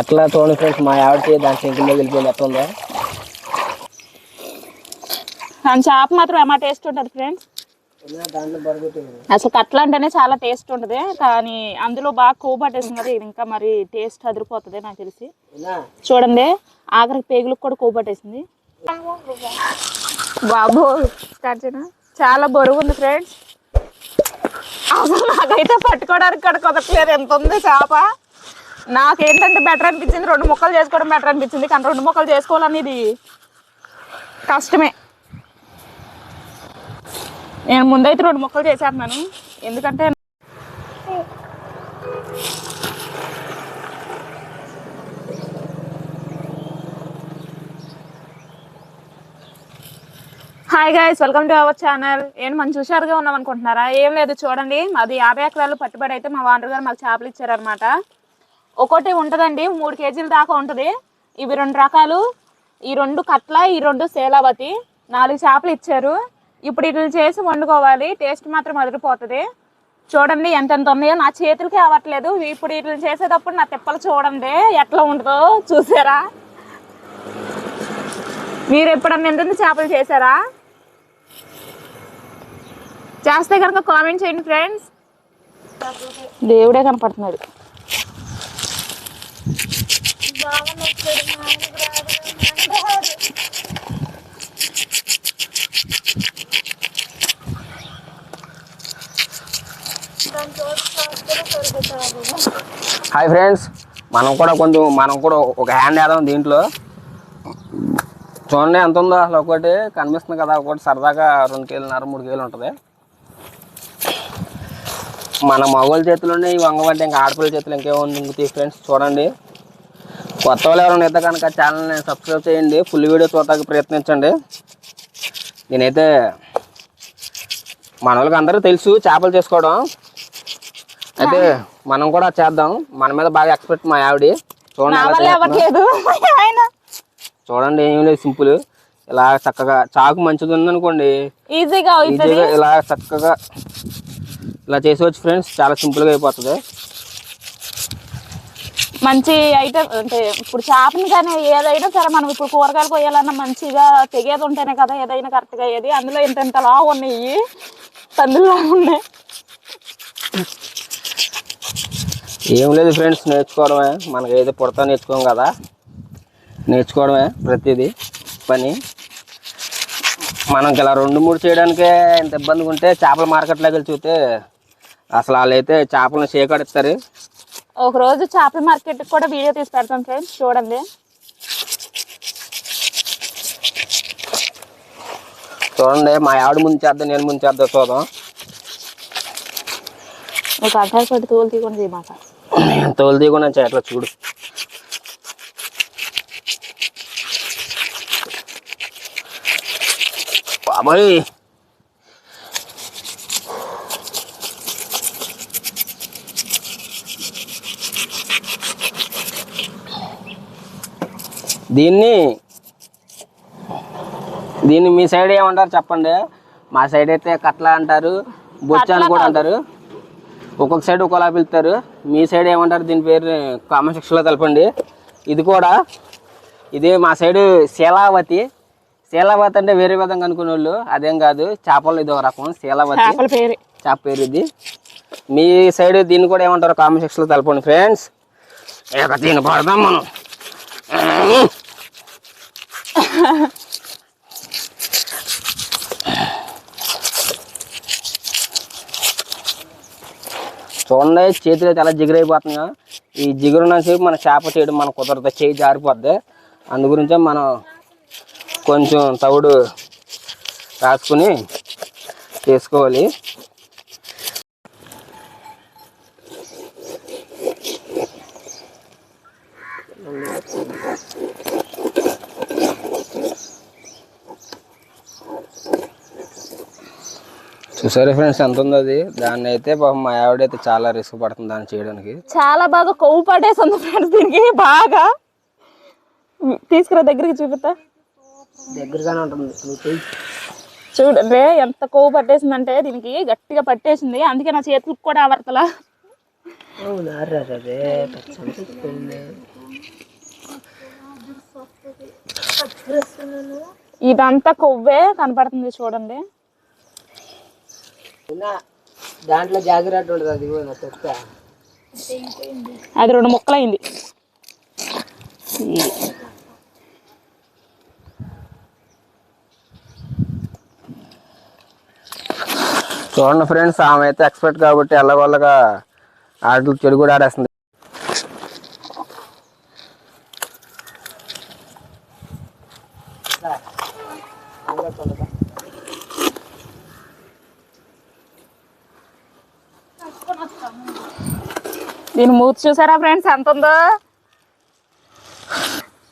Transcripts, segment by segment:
అట్లా చూడండి ఫ్రెండ్స్ మా ఆవిడకి దాని సింకిల్లో వెళ్ళిపోయింది ఎట్లా ఉందా? దాని చేప మాత్రం ఏమా టేస్ట్ ఉంటుంది ఫ్రెండ్స్ అసలు కట్ల అంటేనే చాలా టేస్ట్ ఉంటుంది. కానీ అందులో బాగా కదా ఇది ఇంకా మరి టేస్ట్ అదిరిపోతుంది నాకు తెలిసి. చూడండి ఆఖరికి పేగులకు కూడా కొవ్వు పట్టేసింది బాబు చాలా బరువు ఉంది ఫ్రెండ్స్ అసలు నాకైతే పట్టుకోవడానికి కూడా కుదరట్లేదు. ఎంత ఉంది చేప? నాకు ఏంటంటే బెటర్ అనిపించింది. రెండు ముక్కలు చేసుకోవడం బెటర్ అనిపించింది. కానీ రెండు ముక్కలు చేసుకోవాలనేది కష్టమే. నేను ముందైతే రెండు ముక్కలు చేసేస్తున్నాను ఎందుకంటే hi guys welcome to our channel ఏం మంచి హుషారుగా ఉన్నాం అనుకుంటున్నారా ఏం లేదు చూడండి. మాది యాభై ఎకరాలు పట్టుబడి అయితే మా వాండర్ గారు మాకు చేపలు ఇచ్చారనమాట ఒకటి ఉంటుందండి మూడు కేజీల దాకా ఉంటుంది. ఇవి రెండు రకాలు. ఈ రెండు కట్ల ఈ రెండు సేలావతి నాలుగు చేపలు ఇచ్చారు. ఇప్పుడు ఇట్లా చేసి వండుకోవాలి. టేస్ట్ మాత్రం అదిరిపోతుంది. చూడండి ఎంతెంత ఉన్నాయో. నా చేతులకి అవ్వట్లేదు. ఇప్పుడు ఇట్లా చేసేటప్పుడు నా తిప్పలు చూడండి. ఎట్లా ఉంటుందో చూసారా? మీరు ఎప్పుడన్నా ఎంత చేపలు చేశారా? చేస్తే కనుక కామెంట్ చేయండి ఫ్రెండ్స్. దేవుడే కనపడుతున్నాడు. హాయ్ ఫ్రెండ్స్ మనం కూడా కొంచెం మనం కూడా ఒక హ్యాండ్ వేద్దాం దీంట్లో. చూడండి ఎంత ఉందో అసలు ఒకటి కనిపిస్తుంది కదా ఒకటి సరదాగా రెండు కేలున్నర మూడు కేలు ఉంటుంది. మన మగవాళ్ళ చేతిలోనే ఈ వంగవంటే ఇంకా ఆడపిల్ల చేతులు ఇంకేముంది? ఇంక ఫ్రెండ్స్ చూడండి. కొత్త వాళ్ళు ఎవరైనా అయితే కనుక ఛానల్ని సబ్స్క్రైబ్ చేయండి. ఫుల్ వీడియో చూడటానికి ప్రయత్నించండి. నేనైతే మన వాళ్ళకి అందరూ తెలుసు చేపలు చేసుకోవడం. అయితే మనం కూడా చేద్దాం. మన మీద బాగా ఎక్స్పెక్ట్ మా ఆవిడ. చూడండి చూడండి ఏం లేదు సింపుల్. ఇలా చక్కగా చాకు మంచిది ఉందనుకోండి. ఈజీగా ఇలా చక్కగా ఇలా చేసేవచ్చు ఫ్రెండ్స్ చాలా సింపుల్గా అయిపోతుంది. మంచి ఐటమ్ అంటే ఇప్పుడు చేపని కానీ ఏదైనా సరే మనం ఇప్పుడు కూరగాయలు పోయాలన్నా మంచిగా తెగేది ఉంటేనే కదా ఏదైనా కరెక్ట్గా అయ్యేది. అందులో ఇంత ఇంత లావు ఉన్నాయి. పందులా ఉన్నాయి. ఏం లేదు ఫ్రెండ్స్ నేర్చుకోవడమే. మనకి ఏదో పుడతా నేర్చుకోం కదా. నేర్చుకోవడమే ప్రతిదీ పని. మనకి ఇలా రెండు మూడు చేయడానికే ఇంత ఇబ్బందిగా ఉంటే చేపల మార్కెట్లోకి వెళ్ళి చూస్తే అసలు వాళ్ళైతే చేపలను సేకడిస్తారు ఒక రోజు చేపల మార్కెట్కి కూడా వీడియో తీసి పెడతాం ఫ్రెండ్స్ చూడండి. చూడండి మా ఆవిడ ముందు చేద్దాం నేను ముందు చేద్దాం చూద్దాం. ఒక అడ్డాలు పెట్టి తోలు తీయకుండా చేయమాట. తోలు తీయకుండా చేయట్లా చూడు. బాబాయ్! దీన్ని దీన్ని మీ సైడ్ ఏమంటారు చెప్పండి? మా సైడ్ అయితే కట్ల అంటారు బొచ్చ అని కూడా అంటారు. ఒక్కొక్క సైడ్ ఒకలా పిలుస్తారు. మీ సైడ్ ఏమంటారు? దీని పేరు కామెంట్ సెక్షన్లో తెలపండి. ఇది కూడా ఇది మా సైడు శీలావతి. శీలావతి అంటే వేరే విధంగా అనుకునే వాళ్ళు అదేం కాదు చేపలు ఇది ఒక రకం శీలావతి. చేప పేరు ఇది. మీ సైడ్ దీన్ని కూడా ఏమంటారు? కామెంట్ సెక్షన్లో తెలపండి ఫ్రెండ్స్. ఇక దీన్ని పడదాం మనం. చూడండి చేతిలో చాలా ఎలా ఈ జిగురు నుంచి మన చేప చేయడం మన కుదరదు చేయి జారిపోద్ది. అందు గురించే మనం కొంచెం తవుడు రాసుకుని చేసుకోవాలి చూసారా ఫ్రెండ్స్ ఎంత ఉందో అది దాన్ని అయితే పాపం మా ఆవిడైతే చాలా రిస్క్ పడుతుంది దాన్ని చేయడానికి. చాలా బాగా కొవ్వు పడేసింది ఫ్రెండ్స్ దీనికి బాగా. తీసుకురా దగ్గరికి చూపిస్తా దగ్గరగానే ఉంటుంది. చూడండి ఎంత కొవ్వు పట్టేసిందంటే దీనికి గట్టిగా పట్టేసింది. అందుకే నా చేతులకు కూడా ఆవర్తలా. ఇదంతా కొవ్వే కనపడుతుంది చూడండి. దాంట్లో జాగ్రత్త ఉండదు అది కూడా తొక్క అది రెండు ముక్కలైంది. చూడండి ఫ్రెండ్స్ ఆమె అయితే ఎక్స్పర్ట్ కాబట్టి ఎల్లగొల్లగా ఆటలు చెడు కూడా ఆడేస్తుంది. దీని మూతి చూసారా ఫ్రెండ్స్? ఎంత ఉందో?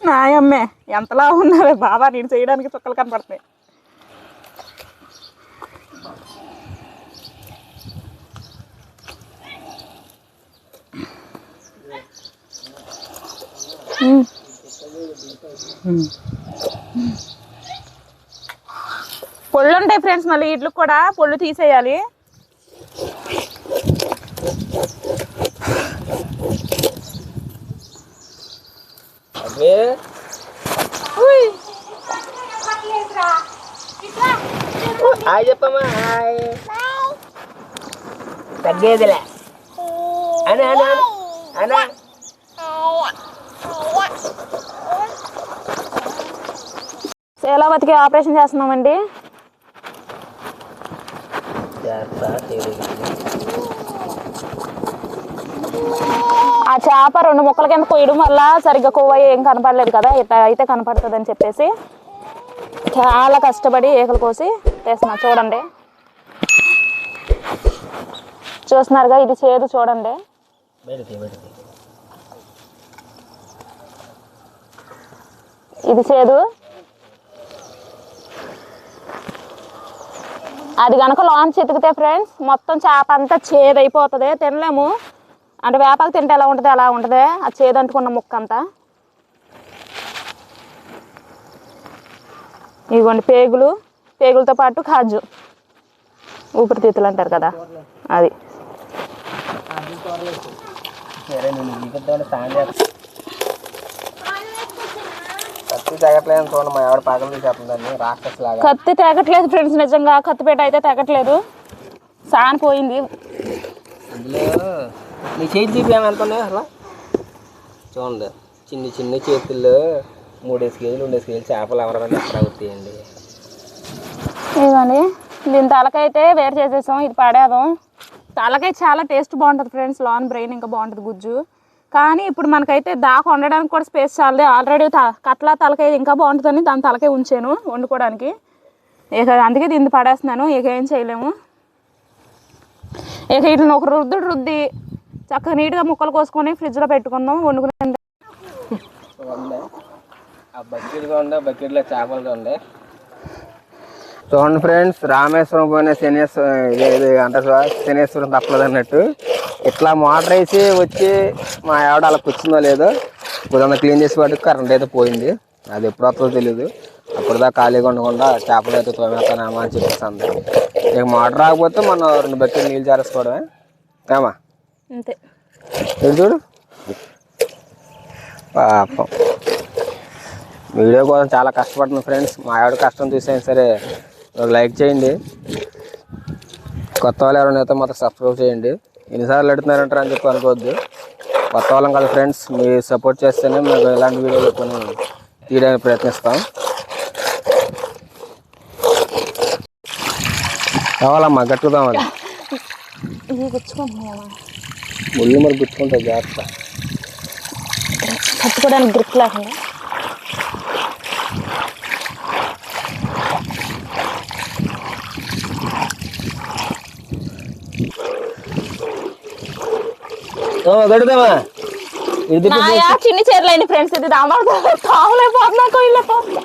నాయమ్మే ఎంతలా ఉన్నావే బాబా నేను చేయడానికి చుక్కలు కనపడుతున్నాయి. పొళ్ళు ఉంటాయి ఫ్రెండ్స్ మళ్ళీ ఇడ్లు కూడా పొళ్ళు తీసేయాలి. హాయ్ చెప్పమ్మా హాయ్. తగ్గేదిలే. అనా అనా అనా. శీలావతికి ఆపరేషన్ చేస్తున్నామండి? ఆ చేప రెండు ముక్కల కింద కొయ్యడం వల్ల సరిగ్గా కొవ్వ ఏం కనపడలేదు కదా ఇట్లా అయితే కనపడుతుంది అని చెప్పేసి చాలా కష్టపడి ఏకలు కోసి వేస్తున్నా. చూడండి. చూస్తున్నారుగా ఇది చేదు చూడండి. ఇది చేదు. అది కనుక లాంచ్ ఎతికితే ఫ్రెండ్స్ మొత్తం చేప అంతా చేదు అయిపోతుంది తినలేము. అంటే వేపాకు తింటే ఎలా ఉంటుంది అలా ఉంటుంది? ఆ చేదు అంటుకున్న ముక్క అంతా ఇదిగోండి పేగులు. పేగులతో పాటు కాజు. ఊపిరితిత్తులు అంటారు కదా అది. కత్తి తగ్గట్లేదు చూడండి మా ఆవిడ పగలు తీసేస్తుందండి రాక్షస్ లాగా కత్తి తెగట్లేదు ఫ్రెండ్స్ నిజంగా. కత్తిపేట అయితే తెగట్లేదు. సాన్ పోయింది. అందులో నీ చేతి చూపి ఏమి ఎంత ఉన్నాయి అసలు చూడండి చిన్ని చిన్ని చేతుల్లో మూడేసి కేజీలు రెండేసి కేజీలు చేపలు ఎవరైనా ఎక్కడ అవుతాయండి ఇదిగోండి దీని తలకైతే వేరు చేసేసాం ఇది పడేదాం తలకాయ చాలా టేస్ట్ బాగుంటుంది ఫ్రెండ్స్ లాన్ బ్రెయిన్ ఇంకా బాగుంటుంది గుజ్జు. కానీ ఇప్పుడు మనకైతే దాకా వండడానికి కూడా స్పేస్ చాలా ఆల్రెడీ కట్ల తలకాయ ఇంకా బాగుంటుందని దాని తలకాయ ఉంచాను వండుకోవడానికి. ఇక అందుకే దీన్ని పడేస్తున్నాను ఇక ఏం చేయలేము. ఇక వీటిని ఒక రుద్దుడు రుద్ది చక్కగా నీట్గా ముక్కలు కోసుకొని ఫ్రిడ్జ్లో పెట్టుకుందాం వండుకునే చూడండి ఆ బకెట్గా ఉండే బకెట్లో చేపలు ఉండే. చూడండి ఫ్రెండ్స్ రామేశ్వరం పోయిన శనేశ్వరం ఇది అంటారు కదా, శనేశ్వరం తప్పలేదు అన్నట్టు. ఇట్లా మోటార్ వేసి వచ్చి మా ఆవిడ అలా కూర్చుందో లేదో కొద్దిగా క్లీన్ చేసి వాటికి కరెంట్ అయితే పోయింది. అది ఎప్పుడు వస్తుందో తెలియదు అప్పుడుదా ఖాళీగా ఉండకుండా చేపలు అయితే తోమేస్తానేమో అని చెప్పేస్తుంది ఇక మోటార్ రాకపోతే మనం రెండు బకెట్ నీళ్ళు చేరేసుకోవడమే ఏమా? అంతే. చూడు. పాపం. వీడియో కోసం చాలా కష్టపడుతుంది ఫ్రెండ్స్. మా ఆవిడ కష్టం చూసైనా సరే లైక్ చేయండి. కొత్త వాళ్ళు ఎవరైనా అయితే మాత్రం సబ్స్క్రైబ్ చేయండి. ఎన్నిసార్లు పెడుతున్నారంటారు అని చెప్పి అనుకోవద్దు. కొత్త వాళ్ళం కదా ఫ్రెండ్స్. మీరు సపోర్ట్ చేస్తేనే మేము ఇలాంటి వీడియోలు కొన్ని తీయడానికి ప్రయత్నిస్తాం. కావాలమ్మా గట్టుకు ముళ్ళు మరి గుచ్చుకుంటాయి జాగ్రత్త. కట్టుకోవడానికి గ్రిప్ లేకుండా. గడుదామా? ఇది నాయా చిన్ని చీరలేండి ఫ్రెండ్స్ ఇది రామాడు తావులైపోతున్నా కొయ్యలేకపోతున్నా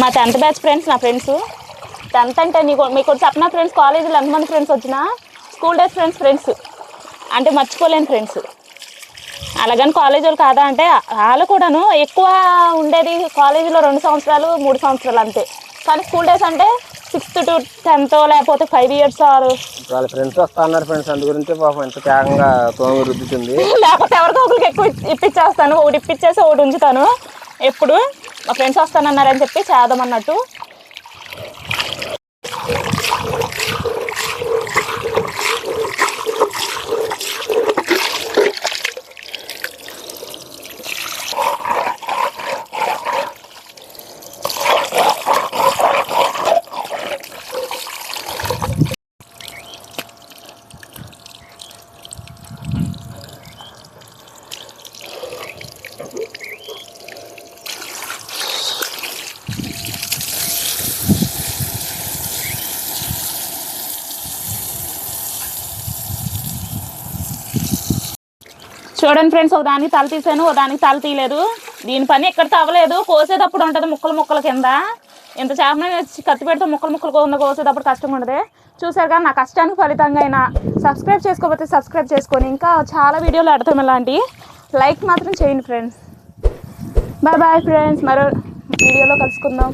మా టెన్త్ బ్యాచ్ ఫ్రెండ్స్ నా ఫ్రెండ్స్. టెన్త్ అంటే నీకు మీకు చెప్పిన ఫ్రెండ్స్ కాలేజీలో ఎంతమంది ఫ్రెండ్స్ వచ్చినా? స్కూల్ డేస్ ఫ్రెండ్స్ ఫ్రెండ్స్ అంటే మర్చిపోలేని ఫ్రెండ్స్ అలాగని కాలేజ్ వాళ్ళు కాదా అంటే వాళ్ళు కూడాను ఎక్కువ ఉండేది కాలేజీలో రెండు సంవత్సరాలు మూడు సంవత్సరాలు అంతే. కానీ స్కూల్ డేస్ అంటే సిక్స్త్ టు టెన్త్ లేకపోతే ఫైవ్ ఇయర్స్ ఆరు. వాళ్ళ ఫ్రెండ్స్ వస్తా అన్నారు ఫ్రెండ్స్ అందు గురించి పాపం ఎంత త్యాగంగా తోమి రుద్దుతుంది లేకపోతే ఎవరికో ఒకరికి ఎక్కువ ఇప్పించేస్తాను ఒకటి ఇప్పించేసి ఒకటి ఉంచుతాను. ఎప్పుడు? మా ఫ్రెండ్స్ వస్తానన్నారని చెప్పి చేద్దామన్నట్టు చూడండి ఫ్రెండ్స్ ఒక దానికి తల తీసాను ఒక దానికి తల తీయలేదు. దీని పని ఎక్కడ తవ్వలేదు. కోసేటప్పుడు ఉంటుంది ముక్కలు ముక్కల కింద. ఇంత చేపనే కత్తి పెడితే ముక్కలు ముక్కలు కింద కోసేటప్పుడు కష్టం ఉండదు. చూసారు కానీ నా కష్టానికి ఫలితంగా అయినా సబ్స్క్రైబ్ చేసుకోకపోతే సబ్స్క్రైబ్ చేసుకొని ఇంకా చాలా వీడియోలు ఆడతాం ఇలాంటి. లైక్ మాత్రం చేయండి ఫ్రెండ్స్ బాయ్ బాయ్ ఫ్రెండ్స్ మరో వీడియోలో కలుసుకుందాం.